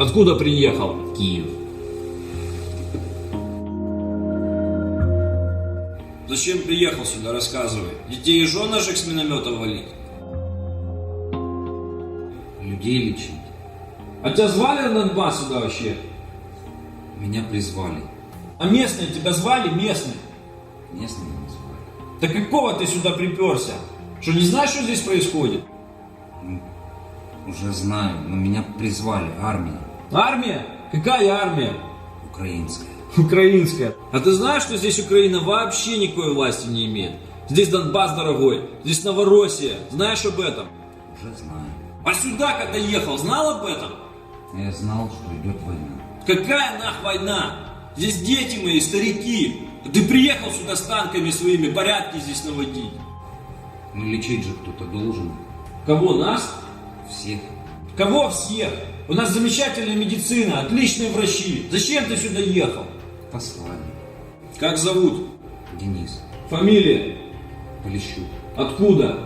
Откуда приехал? Киев. Зачем приехал сюда, рассказывай. Детей и жен наших с миномета валить? Людей лечить. А тебя звали на Донбасс сюда вообще? Меня призвали. А местные тебя звали? Местные? Местные не звали. Да какого ты сюда приперся? Что, не знаешь, что здесь происходит? Уже знаю, но меня призвали. Армия. Армия? Какая армия? Украинская. Украинская. А ты знаешь, что здесь Украина вообще никакой власти не имеет? Здесь Донбасс, дорогой. Здесь Новороссия. Знаешь об этом? Уже знаю. А сюда, когда ехал, знал об этом? Я знал, что идет война. Какая нах война? Здесь дети мои, старики. Ты приехал сюда с танками своими, порядки здесь наводить. Но лечить же кто-то должен. Кого, нас? Всех. Кого всех? У нас замечательная медицина, отличные врачи. Зачем ты сюда ехал? Послали. Как зовут? Денис. Фамилия? Полищук. Откуда?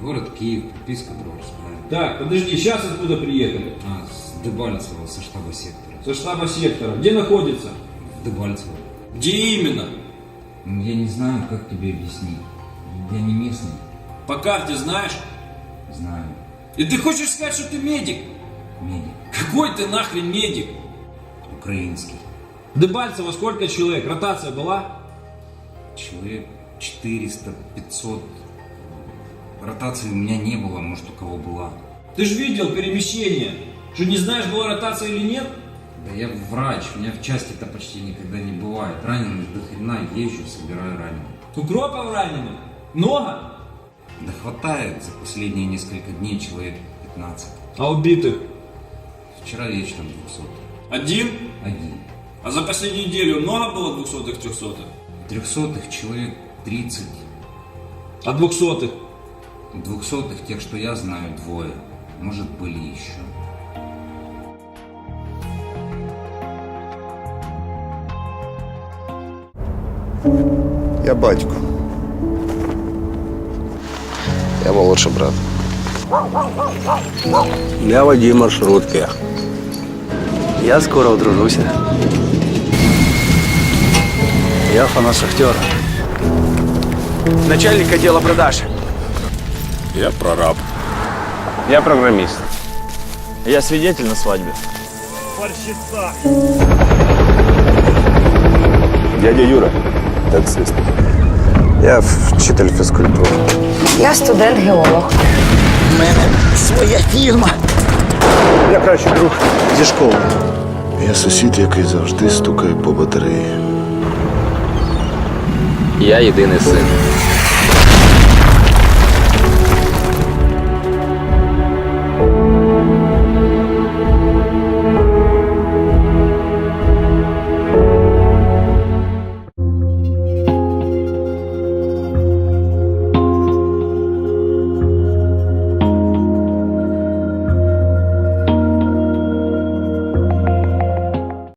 Город Киев, приписка Броварская. Так, подожди, сейчас откуда приехали? А, с Дебальцева, со штаба сектора. Со штаба сектора. Где находится? В Дебальцево. Где именно? Ну, Я не знаю, как тебе объяснить. Я не местный. По карте знаешь? Знаю. И ты хочешь сказать, что ты медик? Медик. Какой ты нахрен медик? Украинский. Дебальцево сколько человек? Ротация была? Человек 400, 500. Ротации у меня не было, может у кого была. Ты же видел перемещение. Что не знаешь, была ротация или нет? Да я врач, у меня в части-то почти никогда не бывает. Раненых до хрена езжу, собираю раненых. Укропов раненых? Много? Да хватает за последние несколько дней человек 15. А убитых? Вчера вечером 200. Один? Один. А за последнюю неделю много было двухсотых, трехсотых? Трехсотых человек 30. А двухсотых? Двухсотых, тех, что я знаю, двое. Может, были еще. Я батько. Я молодший брат. Я водій маршрутки. Я скоро одружуся. Я фанат шахтера. Начальник отдела продаж. Я прораб. Я программист. Я свидетель на свадьбе. Дядя Юра, таксист. Я вчитель фізкультури. Я студент-геолог. У мене своя фірма. Я кращий друг зі школи. Я сусід, який завжди стукає по батареї. Я єдиний син.